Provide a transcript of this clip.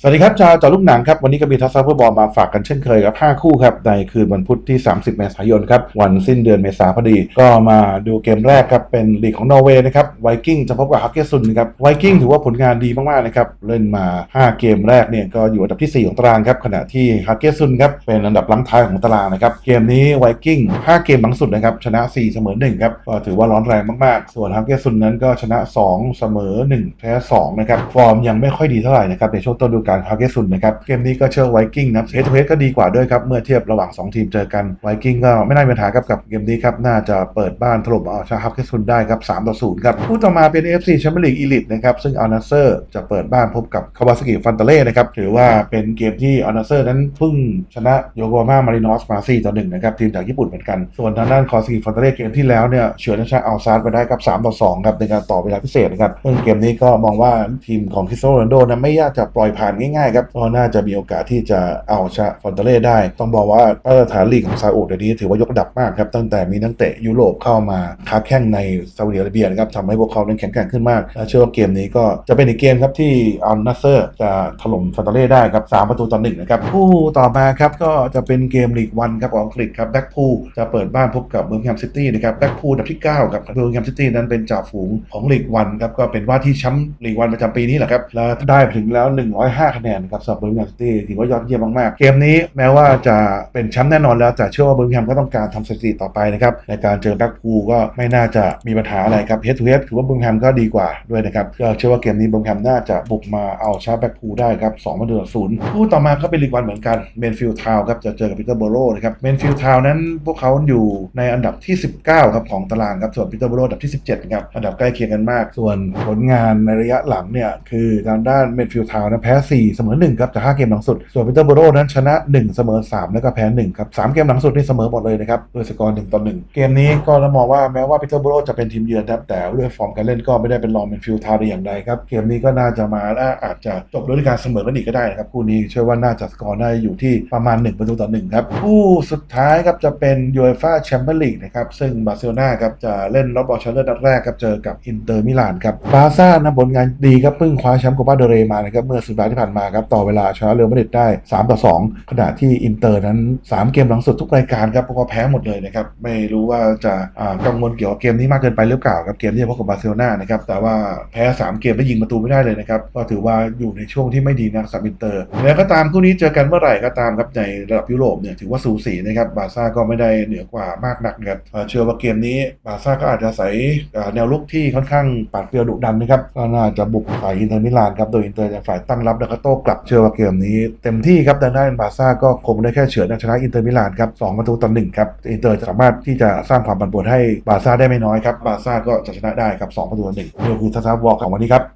สวัสดีครับชาวจอลูกหนังครับ วันนี้ก็มีทัศน์ฟุตบอลมาฝากกันเช่นเคยครับ 5 คู่ครับ ในคืนวันพุธที่ 30 เมษายนครับ วันสิ้นเดือนเมษาพอดี ก็มาดูเกมแรกครับ เป็นลีกของนอร์เวย์นะครับไวกิ้งจะพบกับฮักเกซุนครับไวกิ้งถือว่าผลงานดีมาก ๆ นะครับ เล่นมา 5 เกมแรกเนี่ยก็อยู่อันดับที่ 4 ของตารางครับ ขณะที่ฮักเกซุนครับเป็นอันดับลังท้ายของตารางนะครับเกมนี้ไวกิ้ง5เกมหลังสุดนะครับชนะ 4 เสมอ1ครับก็ถือว่าร้อนแรงมากๆ ส่วนฮักเกซุนนั้นก็ชนะ 2 เสมอ1แพ้2นะครับฟอร์มยังไม่ค่อยดีเท่าไหร่นะครับในช่วงต้นฤดูกาลฮักเกซุนนะครับเกมนี้ก็เชื่อไวกิ้งนะเฮดทูเฮดก็ดีกว่าด้วยครับเมื่อเทียบระหว่าง 2 ทีมเจอกันไวกิ้งก็ไม่น่ามีปัญหาครับกับเกมนี้ครับน่าจะเปิดบ้านถล่มเอาชาฮักเกซุนได้ครับ3ต่อ0ครับคู่ต่อมาเป็น AFC แชมเปี้ยนลีกอีลิทนะครับซึ่งอัลนาเซอร์จะเปิดบ้านพบกับคาวาซากิฟันเตเล่นะครับถือว่าเป็นเกมที่อัลนาเซอร์นั้นเพิ่งชนะโยโกฮาม่ามารินอสมา4ต่อ1นะครับทีมจากญี่ปุ่นเหมือนกันส่วนทางด้านคอสกิฟันเตเล่เกมที่แล้วเนี่ยเฉือนชนะอัลซาร์ไปได้ครับ3ต่อ2ครับในการต่อเวลาพิเศษนะครับซึ่งเกมนี้ก็มองว่าทีมของคริสโตโรนโดนั้นไม่ยากจะปล่อยผ่านง่ายๆครับก็น่าจะมีโอกาสที่จะเอาชนะฟอนเตเล่ได้ ต้องบอกว่ามาตรฐานลีกของซาอุเดี๋ยวนี้ถือว่ายกระดับมากครับ ตั้งแต่มีนักเตะยุโรปเข้ามาค้าแข่งในซาอุดิอาระเบียนะครับทำให้พวกเขานั้นแข็งแกร่งขึ้นมากเชื่อว่าเกมนี้ก็จะเป็นอีกเกมครับที่อัลนาเซอร์จะถล่มฟอนเตเล่ได้ครับสามประตูต่อหนึ่งนะครับคู่ต่อมาครับก็จะเป็นเกมลีกวันครับของอังกฤษครับแบ็กพูลจะเปิดบ้านพบกับเบอร์มิงแฮมซิตี้นะครับแบ็กพูลอันดับที่9ครับเบอร์มิงแฮมซิตี้นั้นเป็นจ่าฝูงของลีกวันครับก็เป็นว่าที่แชมป์ลีกวันประจำปีนี้แหละครับและได้ถึงแล้ว 105คะแนนครับสำหรับเบอร์มิงแฮมซิตี้ถือว่ายอดเยี่ยมมากๆ เกมนี้แม้ว่าจะเป็นแชมป์แน่นอนแล้ว แต่เชื่อว่าเบอร์มิงแฮมก็ต้องการทำสถิติต่อไปนะครับ ในการเจอแบ็กพูก็ไม่น่าจะมีปัญหาอะไรครับเฮดทูเฮดถือว่าเบอร์มิงแฮมก็ดีกว่าด้วยนะครับก็เชื่อว่าเกมนี้เบอร์มิงแฮมน่าจะบุกมาเอาชาร์แบ็กพูได้ครับ2ประตูต่อศูนย์คู่ต่อมาก็เป็นลีกวันเหมือนกันเมนฟิลด์ทาวครับจะเจอกับปีเตอร์โบโรนะครับเมนฟิลด์ทาวนั้นพวกเขาอยู่ในอันดับที่ 19ครับของตารางครับส่วนปีเตอร์โบโรอันดับที่ 17ครับอันดับใกล้เคียงกันมาก ส่วนผลงานในระยะหลังเนี่ยคือทางด้านเมนฟิลด์ทาวนั้นแพ้4เสมอ 1 ครับจาก5เกมหลังสุด ส่วนปีเตอร์โบโรนั้นชนะ 1 เสมอ 3 แล้วก็แพ้ 1 ครับ 3 เกมหลังสุดนี่เสมอหมดเลยนะครับด้วยสกอร์1ต่อ1เกมนี้ก็ต้องมองว่าแม้ว่าปีเตอร์โบโรจะเป็นทีมเยือนครับแต่ด้วยฟอร์มการเล่นก็ไม่ได้เป็นรองเมนฟิลทาวได้อย่างใดครับเกมนี้ก็น่าจะมาและอาจจะจบด้วยการเสมอกันอีกก็ได้นะครับคู่นี้เชื่อว่าน่าจะสกอร์ได้อยู่ที่ประมาณ 1 ประตูต่อ1ครับคู่สุดท้ายครับจะเป็นยูเอฟ่าแชมเปี้ยนลีกนะครับซึ่งบาร์เซโลนาครับจะเล่นรอบรองชนะเลิศนัดแรกครับเจอกับอินเตอร์มิลานครับบาซ่านะผลงานดีครับเพิ่งคว้าแชมป์โคปาเดเรมานะครับเมื่อสัปดาห์ที่ผ่านมาครับต่อเวลาชนะเรอัลมาดริดได้ 3 ต่อ 2 ขณะที่อินเตอร์นั้น 3 เกมหลังสุดทุกรายการครับพวกเขาแพ้หมดเลยนะครับไม่รู้ว่าจะกังวลเกี่ยวกับเกมนี้มากเกินไปหรือเปล่าครับเกมที่จะพบกับบาร์เซโลนานะครับแต่ว่าแพ้ 3 เกมแล้วยิงประตูไม่ได้เลยนะครับก็ถือว่าอยู่ในช่วงที่ไม่ดีนะสำหรับอินเตอร์แล้วก็ตามคู่นี้เจอกันเมื่อไหร่ก็ตามครับในระดับยุโรปเนี่ยถือว่าสูสีนะครับบาร์ซ่าก็ไม่ได้เหนือกว่ามากนักครับเชื่อว่าเกมนี้บาร์ซ่าก็อาจจะใส่แนวลุกที่ค่อนข้างปาดเปรียวดุดันนะครับก็น่าจะบุกฝ่ายอินเตอร์มิลานครับโดยอินเตอร์จะฝ่ายตั้งรับแล้วก็โต้กลับเชื่อว่าเกมนี้ เต็มที่ครับดังนั้นบาซ่าก็คงได้แค่เฉือนชนะอินเตอร์มิลานครับสองประตูต่อหนึ่งครับอินเตอร์สามารถที่จะสร้างความปั่นป่วนให้บาซ่าได้ไม่น้อยครับบาซ่าก็จะชนะได้ครับสองประตูต่อหนึ่งนี่คือทัศนวอลของวันนี้ครับ